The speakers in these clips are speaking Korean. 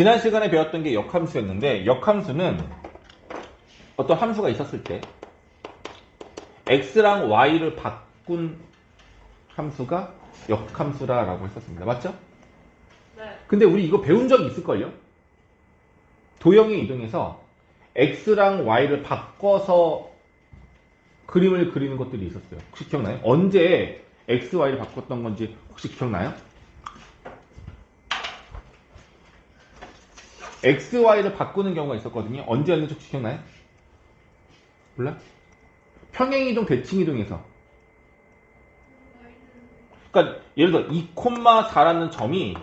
지난 시간에 배웠던 게 역함수였는데 역함수는 어떤 함수가 있었을 때 x랑 y를 바꾼 함수가 역함수라라고 했었습니다. 맞죠? 네. 근데 우리 이거 배운 적이 있을걸요? 도형에 이동해서 x랑 y를 바꿔서 그림을 그리는 것들이 있었어요. 혹시 기억나요? 언제 x, y를 바꿨던 건지 혹시 기억나요? X, y를 바꾸는 경우가 있었거든요. 언제였는지 혹시 기억나요? 몰라? 평행이동, 대칭이동에서 그러니까 예를 들어 2,4라는 점이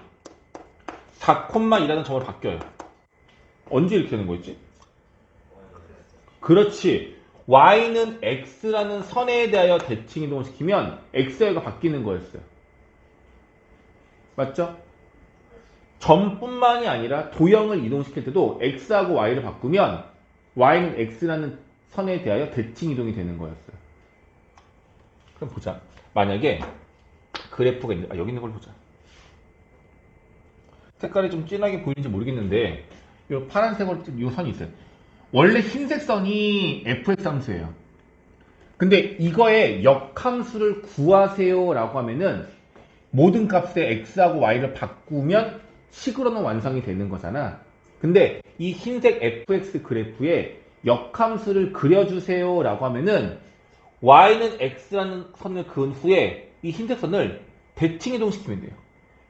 4,2라는 점으로 바뀌어요. 언제 이렇게 되는 거였지? 그렇지. y는 x라는 선에 대하여 대칭 이동을 시키면 x가 바뀌는 거였어요. 맞죠? 점뿐만이 아니라 도형을 이동시킬 때도 x하고 y를 바꾸면 y는 x라는 선에 대하여 대칭 이동이 되는 거였어요. 그럼 보자. 만약에 그래프가 있는, 아, 여기 있는 걸 보자. 색깔이 좀 진하게 보이는지 모르겠는데, 이 파란색으로 이 선이 있어요. 원래 흰색 선이 fx 함수예요. 근데 이거의 역함수를 구하세요라고 하면은 모든 값에 x하고 y를 바꾸면 식으로는 완성이 되는 거잖아. 근데 이 흰색 fx 그래프에 역함수를 그려주세요 라고 하면은 y는 x라는 선을 그은 후에 이 흰색 선을 대칭 이동시키면 돼요.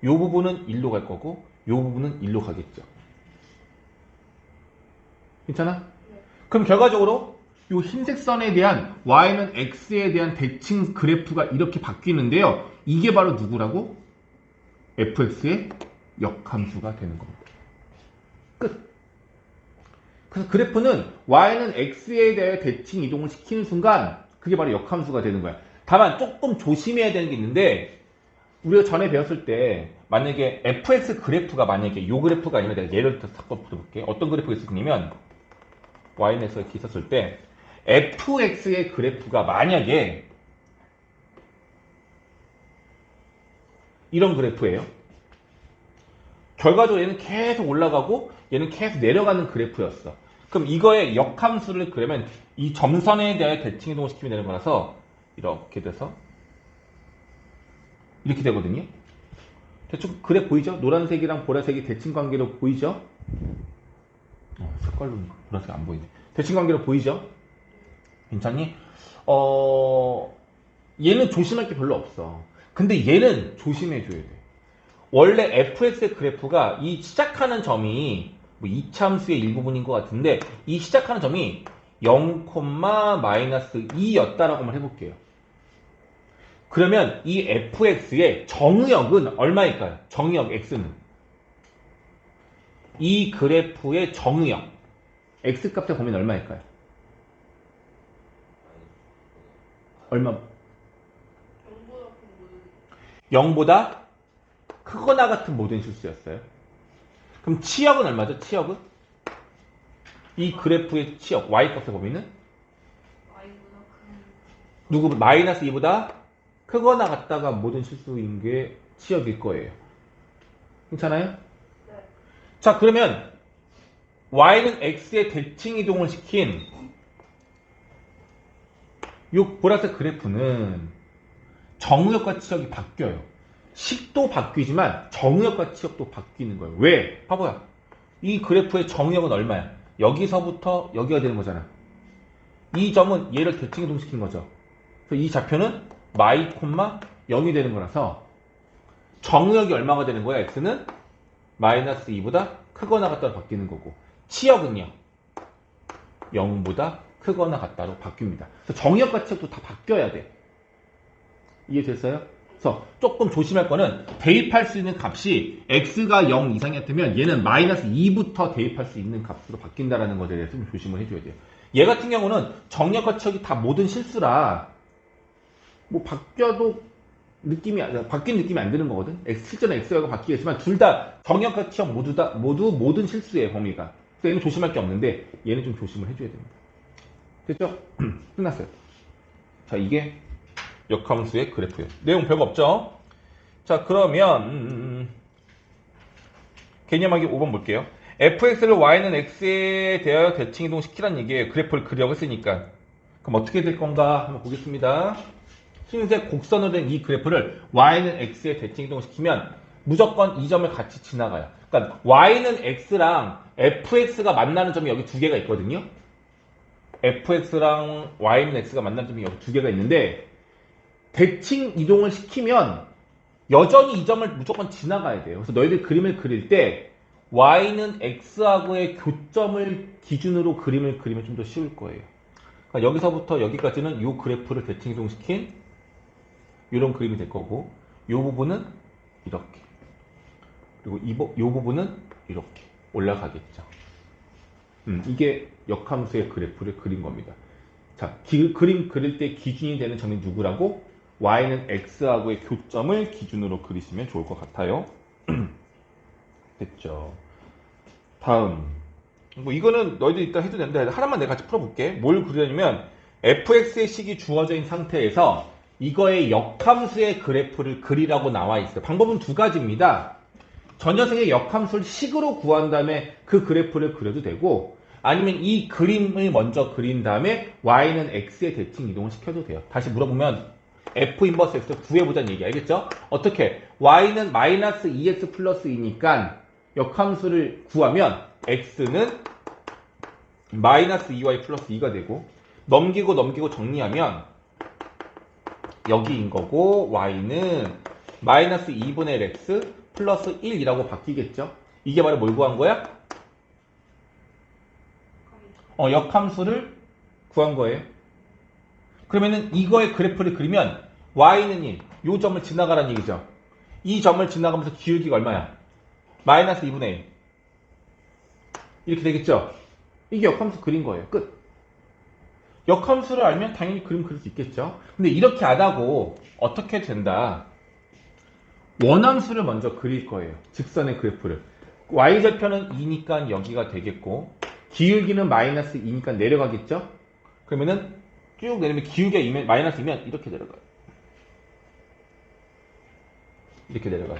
이 부분은 1로 갈 거고 이 부분은 1로 가겠죠. 괜찮아? 그럼 결과적으로 이 흰색 선에 대한 y는 x에 대한 대칭 그래프가 이렇게 바뀌는데요. 이게 바로 누구라고? fx의 역함수가 되는 겁니다. 끝. 그래서 그래프는 y는 x에 대해 대칭 이동을 시키는 순간 그게 바로 역함수가 되는 거야. 다만 조금 조심해야 되는 게 있는데 우리가 전에 배웠을 때 만약에 fx 그래프가 만약에 이 그래프가 아니면 내가 예를 들어서 한번 풀어볼게. 어떤 그래프가 있었냐면 y넷에서 이렇게 있었을 때 fx의 그래프가 만약에 이런 그래프예요. 결과적으로 얘는 계속 올라가고 얘는 계속 내려가는 그래프였어. 그럼 이거의 역함수를 그러면 이 점선에 대하여 대칭 이동을 시키면 되는 거라서 이렇게 돼서 이렇게 되거든요. 대충 그래 보이죠? 노란색이랑 보라색이 대칭 관계로 보이죠? 어, 색깔로 보라색 안 보이네. 대칭 관계로 보이죠? 괜찮니? 어, 얘는 조심할 게 별로 없어. 근데 얘는 조심해 줘야 돼. 원래 fx의 그래프가 이 시작하는 점이 뭐 이차함수의 일부분인 것 같은데 이 시작하는 점이 0, 마이너스 2였다라고만 해볼게요. 그러면 이 fx의 정의역은 얼마일까요? 정의역 x는 이 그래프의 정의역 x 값에 보면 얼마일까요? 얼마? 정보다 큰 모든 0보다 크거나 같은 모든 실수였어요. 그럼 치역은 얼마죠? 치역은? 이 그래프의 치역 y 값에 보면은 y보다 큰 누구 마이너스 2보다 크거나 같다가 모든 실수인 게 치역일 거예요. 괜찮아요? 네. 자 그러면 y는 x의 대칭 이동을 시킨 이 보라색 그래프는 정의역과 치역이 바뀌어요. 식도 바뀌지만 정의역과 치역도 바뀌는 거예요. 왜? 바보야. 이 그래프의 정의역은 얼마야? 여기서부터 여기가 되는 거잖아. 이 점은 얘를 대칭 이동시킨 거죠. 그래서 이 좌표는 마이 콤마 0이 되는 거라서 정의역이 얼마가 되는 거야? x는 마이너스 2보다 크거나 같다로 바뀌는 거고 치역은요 0보다 크거나 같다로 바뀝니다. 그래서 정의역과 치역도 다 바뀌어야 돼. 이해됐어요? 그래서 조금 조심할 거는 대입할 수 있는 값이 x가 0 이상이었다면 얘는 마이너스 2부터 대입할 수 있는 값으로 바뀐다라는 것에 대해서 좀 조심을 해줘야 돼요. 얘 같은 경우는 정역과 치역이 다 모든 실수라 뭐 바뀌어도 느낌이 안- 바뀐 느낌이 안 드는 거거든. X 실제는 X가 바뀌겠지만 둘 다 정역과 치역 모두 다 모두 모든 실수의 범위가. 그래서 얘는 조심할 게 없는데 얘는 좀 조심을 해줘야 됩니다. 됐죠? 끝났어요. 자 이게 역함수의 그래프예요. 내용 별거 없죠? 자 그러면 음, 개념하기 5번 볼게요. fx를 y는 x에 대하여 대칭 이동시키란 얘기예요. 그래프를 그리라고 했으니까. 그럼 어떻게 될 건가 한번 보겠습니다. 흰색 곡선으로 된 이 그래프를 y는 x에 대칭 이동시키면 무조건 이 점을 같이 지나가요. 그러니까 y는 x랑 fx가 만나는 점이 여기 두 개가 있거든요. fx랑 y는 x가 만나는 점이 여기 두 개가 있는데 대칭 이동을 시키면 여전히 이 점을 무조건 지나가야 돼요. 그래서 너희들 그림을 그릴 때 y는 x하고의 교점을 기준으로 그림을 그리면 좀 더 쉬울 거예요. 그러니까 여기서부터 여기까지는 이 그래프를 대칭 이동시킨 이런 그림이 될 거고 이 부분은 이렇게 그리고 이, 부- 이 부분은 이렇게 올라가겠죠. 음, 이게 역함수의 그래프를 그린 겁니다. 자, 기- 그림 그릴 때 기준이 되는 점이 누구라고? Y는 x하고의 교점을 기준으로 그리시면 좋을 것 같아요. 됐죠. 다음. 뭐 이거는 너희들 이따 해도 되는데 하나만 내가 같이 풀어볼게. 뭘 그리냐면 fx의 식이 있는 상태에서 이거의 역함수의 그래프를 그리라고 나와 있어요. 방법은 두 가지입니다. 저 녀석의 역함수를 식으로 구한 다음에 그 그래프를 그려도 되고 아니면 이 그림을 먼저 그린 다음에 y는 x의 대칭 이동을 시켜도 돼요. 다시 물어보면 f 인버스 x 구해보자는 얘기 알겠죠? 어떻게? y는 마이너스 2x 플러스 2니까 역함수를 구하면 x는 마이너스 2y 플러스 2가 되고 넘기고 넘기고 정리하면 여기인 거고 y는 마이너스 2분의 1 x 플러스 1이라고 바뀌겠죠? 이게 바로 뭘 구한 거야? 어, 역함수를 구한 거예요. 그러면은 이거의 그래프를 그리면 y는 1, 요 점을 지나가라는 얘기죠. 이 점을 지나가면서 기울기가 얼마야? 마이너스 2분의 1. 이렇게 되겠죠? 이게 역함수 그린 거예요. 끝. 역함수를 알면 당연히 그림 그릴 수 있겠죠? 근데 이렇게 안 하고 어떻게 된다? 원함수를 먼저 그릴 거예요. 직선의 그래프를. y절편은 2니까 여기가 되겠고 기울기는 마이너스 2니까 내려가겠죠? 그러면은 쭉 내리면 기울기가 2면, 마이너스이면 이렇게 내려가요. 이렇게 내려가요.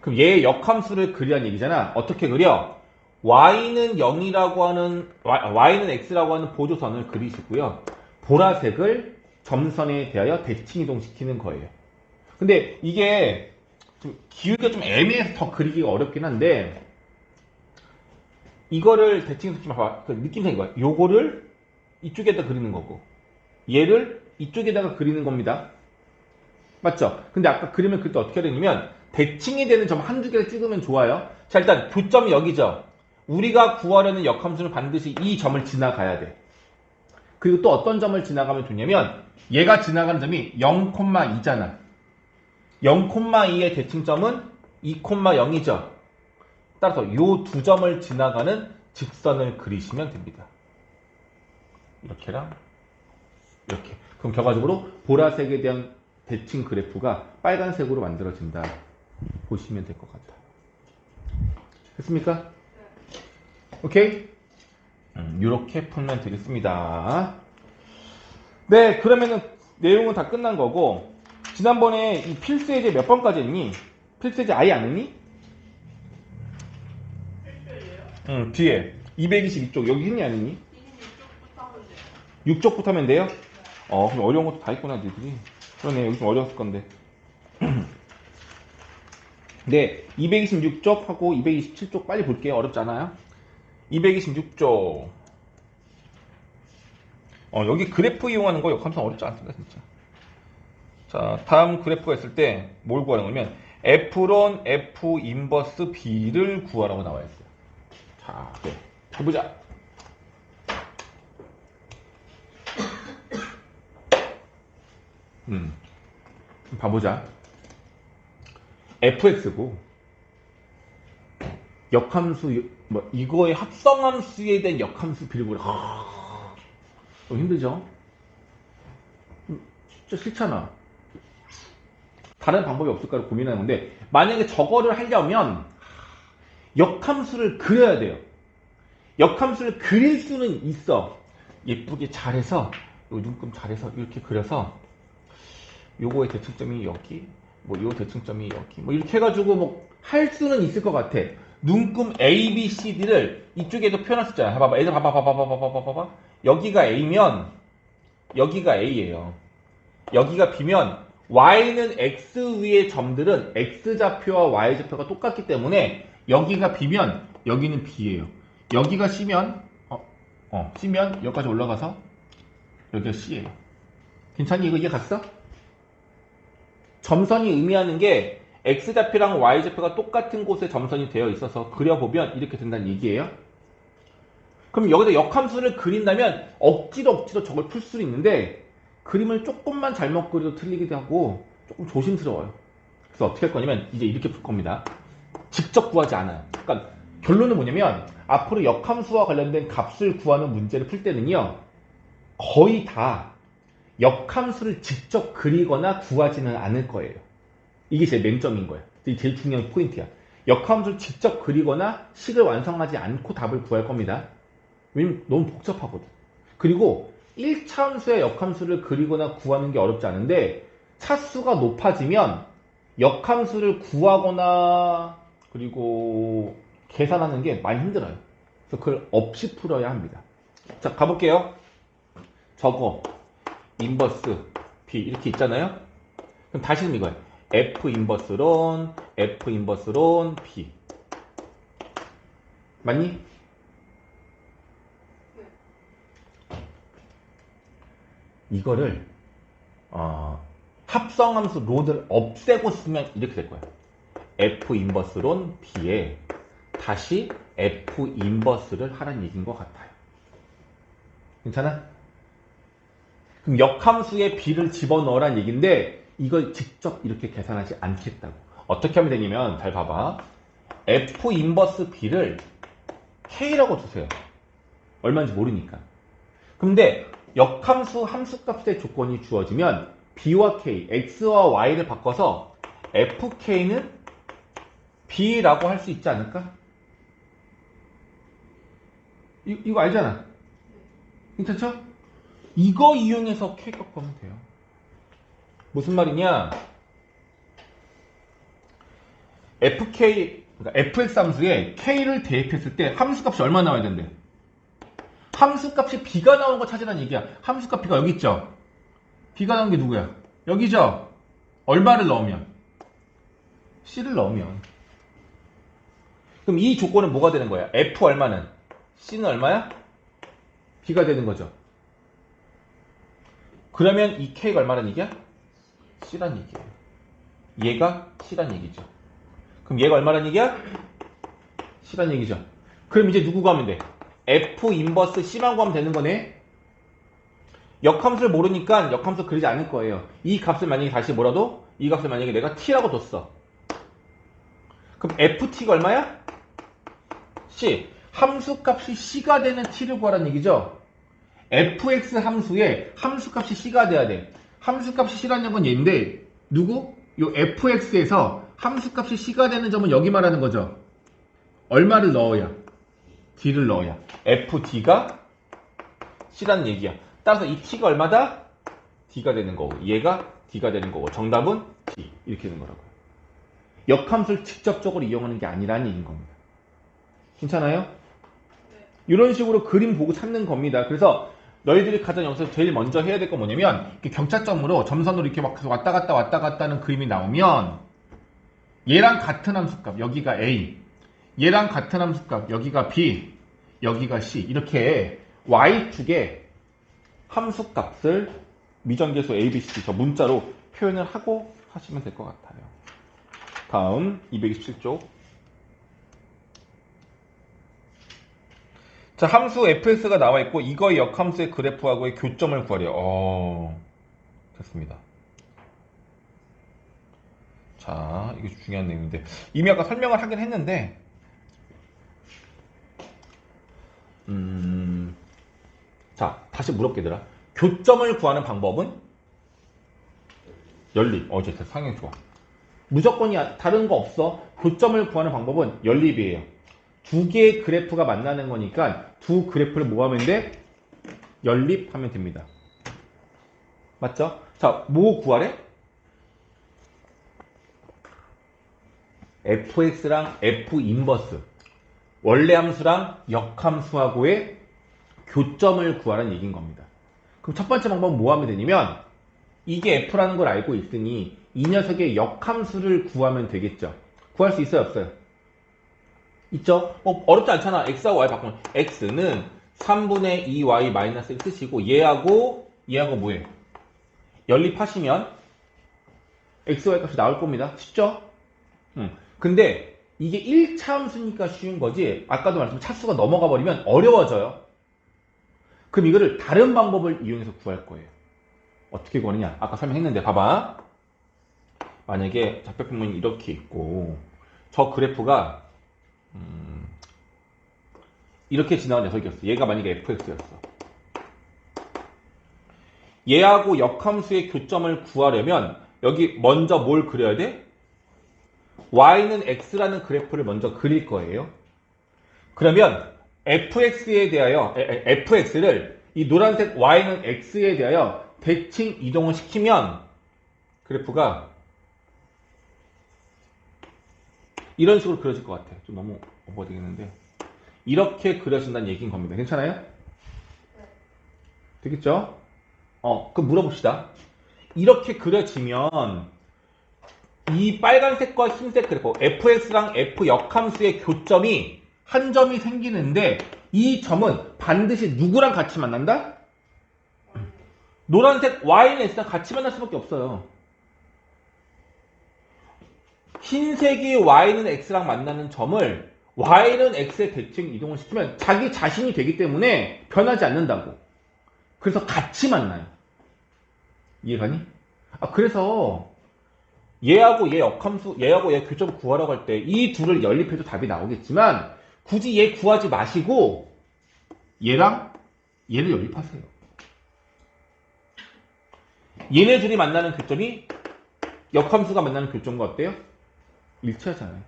그럼 얘의 역함수를 그리라는 얘기잖아. 어떻게 그려? y는 0이라고 하는 y, 는 x라고 하는 보조선을 그리시고요. 보라색을 점선에 대하여 대칭 이동시키는 거예요. 근데 이게 좀 기울기가 좀 애매해서 더 그리기가 어렵긴 한데 이거를 대칭 봐봐. 그 느낌상 이 거야. 요거를 이쪽에다 그리는 거고 얘를 이쪽에다가 그리는 겁니다. 맞죠? 근데 아까 그림을 그릴 때 어떻게 되냐면 대칭이 되는 점 한두 개를 찍으면 좋아요. 자 일단 교점이 여기죠. 우리가 구하려는 역함수는 반드시 이 점을 지나가야 돼. 그리고 또 어떤 점을 지나가면 좋냐면 얘가 지나가는 점이 0,2잖아. 0,2의 대칭점은 2,0이죠. 따라서 이 두 점을 지나가는 직선을 그리시면 됩니다. 이렇게랑 이렇게. 그럼 결과적으로 보라색에 대한 대칭 그래프가 빨간색으로 만들어진다. 보시면 될 것 같다. 됐습니까? 오케이? 음, 이렇게 풀면 되겠습니다. 네, 그러면은 내용은 다 끝난 거고 지난번에 이 필수예제 몇 번까지 했니? 필수예제 아예 안 했니? 응, 뒤에 222쪽 여기 했니 안 했니? 26쪽부터 하면 돼요. 6쪽부터 하면 돼요? 어, 그럼 어려운 것도 다 있구나, 니들이. 그러네, 여기 좀 어려웠을 건데. 네, 226쪽하고 227쪽 빨리 볼게요. 어렵지 않아요? 226쪽. 어, 여기 그래프 이용하는 거 역함상 어렵지 않습니다, 진짜. 자, 다음 그래프가 있을 때 뭘 구하는 거냐면 F론 F 인버스 B를 구하라고 나와 있어요. 자, 네. 해보자. 음. 봐보자. fx고 역함수 뭐 이거의 합성함수에 대한 역함수 비례구를 아, 좀 힘들죠? 음, 진짜 싫잖아. 다른 방법이 없을까를 고민하는 건데 만약에 저거를 하려면 역함수를 그려야 돼요. 역함수를 그릴 수는 있어. 예쁘게 잘해서 요 눈금 잘해서 이렇게 그려서 요거의 대칭점이 여기, 뭐 요 대칭점이 여기, 뭐 이렇게 해가지고 뭐 할 수는 있을 것 같아. 눈금 A, B, C, D를 이쪽에도 표현할 수 있잖아. 봐봐. 얘들 봐봐, 봐봐, 봐봐, 봐봐, 봐봐. 여기가 A면 여기가 A예요. 여기가 B면 Y는 X 위의 점들은 X 좌표와 Y 좌표가 똑같기 때문에 여기가 B면 여기는 B예요. 여기가 C면 어, 어 C면 여기까지 올라가서 여기가 C예요. 괜찮니? 이거 이해 갔어? 점선이 의미하는 게 X좌표랑 Y좌표가 똑같은 곳에 점선이 되어 있어서 그려보면 이렇게 된다는 얘기예요. 그럼 여기다 역함수를 그린다면 억지로 억지로 저걸 풀 수 있는데 그림을 조금만 잘못 그려도 틀리기도 하고 조금 조심스러워요. 그래서 어떻게 할 거냐면 이제 이렇게 풀 겁니다. 직접 구하지 않아요. 그러니까 결론은 뭐냐면 앞으로 역함수와 관련된 값을 구하는 문제를 풀 때는요. 거의 다 역함수를 직접 그리거나 구하지는 않을 거예요. 이게 제일 맹점인 거예요. 이게 제일 중요한 포인트야. 역함수를 직접 그리거나 식을 완성하지 않고 답을 구할 겁니다. 왜냐면 너무 복잡하거든. 그리고 1차함수의 역함수를 그리거나 구하는 게 어렵지 않은데 차수가 높아지면 역함수를 구하거나 그리고 계산하는 게 많이 힘들어요. 그래서 그걸 없이 풀어야 합니다. 자, 가볼게요. 저거 인버스 B 이렇게 있잖아요. 그럼 다시는 이거예요. F 인버스론 F 인버스론 B 맞니? 이거를 어, 합성함수 론을 없애고 쓰면 이렇게 될 거예요. F 인버스론 B에 다시 F 인버스를 하라는 얘기인 것 같아요. 괜찮아? 그럼 역함수에 B를 집어넣으란 얘기인데 이걸 직접 이렇게 계산하지 않겠다고. 어떻게 하면 되냐면 잘 봐봐. F 인버스 B를 K라고 두세요. 얼마인지 모르니까. 근데 역함수 함수값의 조건이 주어지면 B와 K, X와 Y를 바꿔서 FK는 B라고 할 수 있지 않을까? 이, 이거 알잖아. 괜찮죠? 이거 이용해서 K 값하면 돼요. 무슨 말이냐? FK, 그러니까 FX 함수에 K를 대입했을 때 함수값이 얼마 나와야 된대? 함수값이 B가 나오는 거 찾으라는 얘기야. 함수값 B가 여기 있죠? B가 나온 게 누구야? 여기죠? 얼마를 넣으면? C를 넣으면. 그럼 이 조건은 뭐가 되는 거야? F 얼마는? C는 얼마야? B가 되는 거죠. 그러면 이 K가 얼마란 얘기야? C란 얘기예요. 얘가 C란 얘기죠. 그럼 얘가 얼마란 얘기야? C란 얘기죠. 그럼 이제 누구 구하면 돼? F 인버스 C만 구하면 되는 거네. 역함수를 모르니까 역함수 그리지 않을 거예요. 이 값을 만약에 다시 뭐라도 이 값을 만약에 내가 T라고 뒀어. 그럼 FT가 얼마야? C. 함수 값이 C가 되는 T를 구하라는 얘기죠. Fx 함수에 함수 값이 C가 돼야 돼. 함수 값이 C라는 건 얘인데 누구? 요 fx에서 함수 값이 C가 되는 점은 여기 말하는 거죠. 얼마를 넣어야? D를 넣어야. FD가 C라는 얘기야. 따라서 이 T가 얼마다? D가 되는 거고 얘가 D가 되는 거고 정답은 D 이렇게 되는 거라고요. 역함수를 직접적으로 이용하는 게 아니라는 얘기인 겁니다. 괜찮아요? 네. 이런 식으로 그림 보고 찾는 겁니다. 그래서 너희들이 가장 여기서 제일 먼저 해야 될 건 뭐냐면 경차점으로 점선으로 이렇게 막 왔다 갔다 왔다 갔다 하는 그림이 나오면 얘랑 같은 함수값 여기가 A. 얘랑 같은 함수값 여기가 B 여기가 C. 이렇게 Y축에 함수값을 미정계수 A, B, C 저 문자로 표현을 하고 하시면 될 것 같아요. 다음 227쪽 자, 함수 fx가 나와 있고 이거의 역함수의 그래프하고의 교점을 구하래요. 어, 됐습니다. 자, 이게 중요한 내용인데 이미 아까 설명을 하긴 했는데 음, 자, 다시 얘들아. 교점을 구하는 방법은 연립. 어제 상당히 좋아. 무조건이 다른 거 없어. 교점을 구하는 방법은 연립이에요. 두 개의 그래프가 만나는 거니까 두 그래프를 모으면 돼? 연립하면 됩니다. 맞죠? 자, 뭐 구하래? fx랑 f 인버스. 원래 함수랑 역함수하고의 교점을 구하라는 얘기인 겁니다. 그럼 첫 번째 방법은 뭐 하면 되냐면 이게 f라는 걸 알고 있으니 이 녀석의 역함수를 구하면 되겠죠. 구할 수 있어요, 없어요? 있죠? 어, 어렵지 않잖아. x하고 y 바꾸면 x는 3분의 2y 마이너스 1 쓰시고 얘하고 얘하고 뭐해? 연립하시면 x, y 값이 나올 겁니다. 쉽죠? 음. 근데 이게 1차 함수니까 쉬운 거지 아까도 말했지만 차수가 넘어가 버리면 어려워져요. 그럼 이거를 다른 방법을 이용해서 구할 거예요. 어떻게 구하느냐? 아까 설명했는데 봐봐. 만약에 좌표평면이 이렇게 있고 저 그래프가 음, 이렇게 지나간 녀석이었어. 얘가 만약에 fx였어. 얘하고 역함수의 교점을 구하려면 여기 먼저 뭘 그려야 돼? y는 x라는 그래프를 먼저 그릴 거예요. 그러면 fx에 대하여 fx를 이 노란색 y는 x에 대하여 대칭 이동을 시키면 그래프가 이런 식으로 그려질 것 같아. 좀 너무 오버 되겠는데 이렇게 그려진다는 얘기인 겁니다. 괜찮아요? 되겠죠? 어, 그럼 물어봅시다. 이렇게 그려지면 이 빨간색과 흰색 그래프 fx랑 f 역함수의 교점이 한 점이 생기는데 이 점은 반드시 누구랑 같이 만난다? 노란색 y는 x랑 같이 만날 수밖에 없어요. 흰색이 y는 x랑 만나는 점을 y는 x의 대칭 이동을 시키면 자기 자신이 되기 때문에 변하지 않는다고. 그래서 같이 만나요. 이해가니? 아, 그래서 얘하고 얘 역함수, 얘하고 얘 교점 구하라고 할 때 이 둘을 연립해도 답이 나오겠지만 굳이 얘 구하지 마시고 얘랑 얘를 연립하세요. 얘네 둘이 만나는 교점이 역함수가 만나는 교점과 어때요? 일치하잖아요.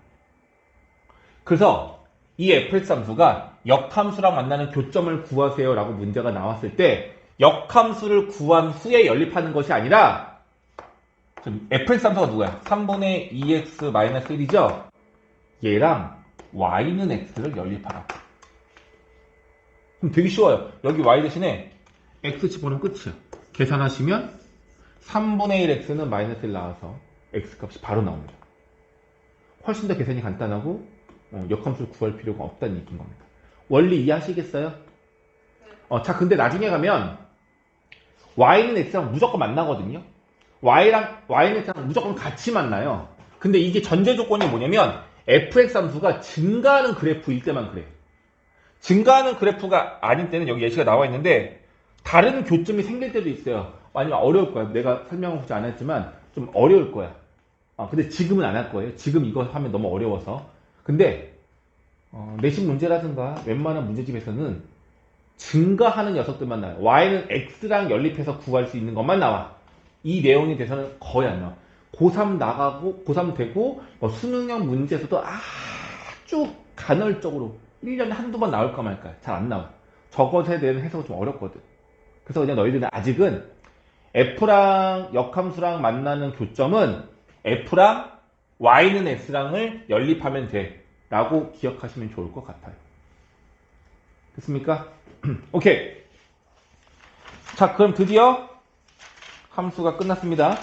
그래서 이 fx 함수가 역함수랑 만나는 교점을 구하세요 라고 문제가 나왔을 때 역함수를 구한 후에 연립하는 것이 아니라 지금 fx 함수가 누구야? 3분의 2x 마이너스 1이죠? 얘랑 y는 x를 연립하라. 그럼 되게 쉬워요. 여기 y 대신에 x 집어넣으면 끝이야. 계산하시면 3분의 1 x는 마이너스 1 나와서 x 값이 바로 나옵니다. 훨씬 더 계산이 간단하고 어, 역함수를 구할 필요가 없다는 얘기인 겁니다. 원리 이해하시겠어요? 어, 자, 근데 나중에 가면 y는 x랑 무조건 만나거든요. y랑 y는 x랑 무조건 같이 만나요. 근데 이게 전제 조건이 뭐냐면 fx 함수가 증가하는 그래프일 때만 그래. 증가하는 그래프가 아닌 때는 여기 예시가 나와 있는데 다른 교점이 생길 때도 있어요. 아니면 어려울 거야. 내가 설명하지 않았지만 좀 어려울 거야. 아, 근데 지금은 안 할 거예요. 지금 이거 하면 너무 어려워서. 근데 어, 내신 문제라든가 웬만한 문제집에서는 증가하는 녀석들만 나와요. y는 x랑 연립해서 구할 수 있는 것만 나와. 이 내용에 대해서는 거의 안 나와. 고3 나가고 고3 되고 뭐 수능형 문제에서도 아주 간헐적으로 1년에 한두 번 나올까 말까 잘 안 나와. 저것에 대한 해석은 좀 어렵거든. 그래서 그냥 너희들은 아직은 f랑 역함수랑 만나는 교점은 f랑 y는 x랑을 연립하면 돼 라고 기억하시면 좋을 것 같아요. 됐습니까? 오케이. 자, 그럼 드디어 함수가 끝났습니다.